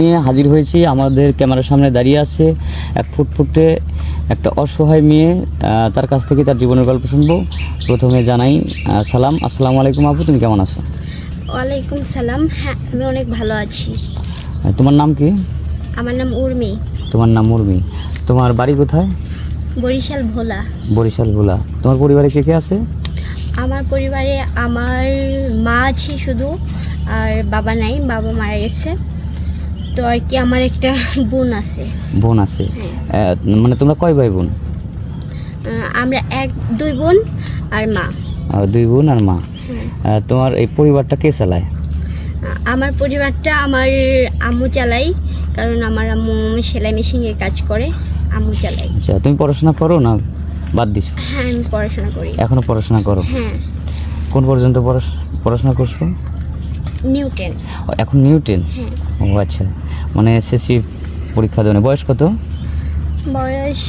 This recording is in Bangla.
নিয়ে হাজির হয়েছি। আমাদের ক্যামেরার সামনে দাঁড়িয়ে আছে এক ফুটফুটে একটা অসহায় মেয়ে তার কাছ থেকে তার জীবনের গল্প শুনব। প্রথমে জানাই সালাম। আসসালামু আলাইকুম আপু তুমি কেমন আছো? ওয়ালাইকুম সালাম। হ্যাঁ আমি অনেক ভালো আছি। তোমার নাম কি? আমার নাম উর্মি। তোমার নাম উর্মি। তোমার বাড়ি কোথায়? বরিশাল ভোলা। বরিশাল ভোলা। তোমার পরিবারে কে কে আছে? আমার পরিবারে আমার মা আছে শুধু আর বাবা নাই বাবা মারা গেছে। তো আর কি আমার একটা বোন আছে। বোন আছে? হ্যাঁ। মানে তোমরা কয় ভাই বোন? আমরা এক দুই বোন আর মা। দুই বোন আর মা। হ্যাঁ। তোমার এই পরিবারটা কে চালায়? আমার পরিবারটা আমার আম্মু চালাই কারণ আমার আম্মু সেলাই মেশিনের কাজ করে আম্মু চালাই। আচ্ছা তুমি পড়াশোনা করো না বাদ দিছো? হ্যাঁ আমি পড়াশোনা করি। এখনও পড়াশোনা করো? হ্যাঁ। কোন পর্যন্ত পড়াশ- পড়াশোনা করছ? নিউ টেন ও, এখন নিউটেন হ্যাঁ। ও আচ্ছা। মানে এসএসসি পরীক্ষা দেবেন বয়স কত? বয়স